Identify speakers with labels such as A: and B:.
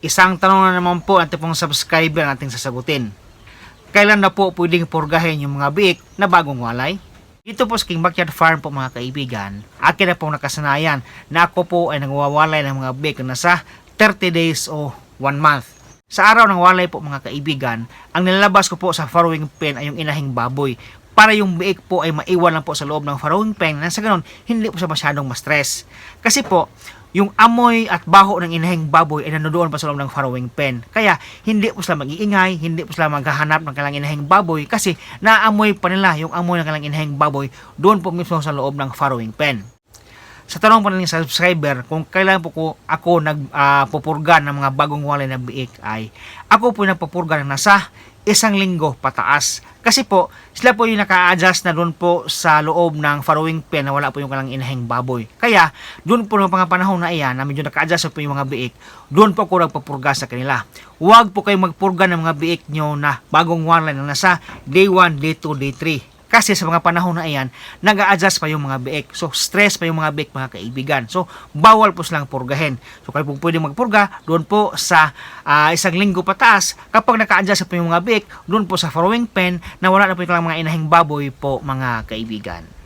A: Isang tanong na naman po natin pong subscriber ang sasagutin. Kailan na po pwedeng purgahin yung mga biik na bagong walay? Dito po sa King Backyard Farm po mga kaibigan, akin na pong nakasanayan na ako po ay nagwawalay ng mga biik na nasa 30 days o 1 month. Sa araw ng walay po mga kaibigan, ang nilalabas ko po sa farrowing pen ay yung inahing baboy para yung biik po ay maiwan lang po sa loob ng farrowing pen na sa ganun hindi po siya masyadong ma-stress. Kasi po, yung amoy at baho ng inahing baboy ay nandoon pa sa loob ng farrowing pen. Kaya hindi po sila mag-iingay, hindi po sila maghahanap ng kailang inahing baboy kasi naamoy pa nila yung amoy ng kailang inahing baboy doon po mismo sa loob ng farrowing pen sa tanong po ng subscriber kung kailan po ko ako nagpupurga ng mga bagong walay na biik ay ako po nagpupurga ng nasa isang linggo pataas. Kasi po, sila po yung naka-adjust na doon po sa loob ng farrowing pen na wala po yung kalang inahing baboy. Kaya, doon po ng mga panahon na iyan na medyo naka-adjust po yung mga biik, doon po ako nagpapurga sa kanila. Huwag po kayo magpurga ng mga biik nyo na bagong walay na nasa day 1, day 2, day 3. Kasi sa mga panahon na iyan, nag adjust pa yung mga biik. So, stress pa yung mga biik, mga kaibigan. So, bawal po silang purgahin. So, kayo po pwede magpurga, doon po sa ah, isang linggo pataas, kapag naka-adjust po yung mga biik, doon po sa farrowing pen, na wala na po yung mga inahing baboy po, mga kaibigan.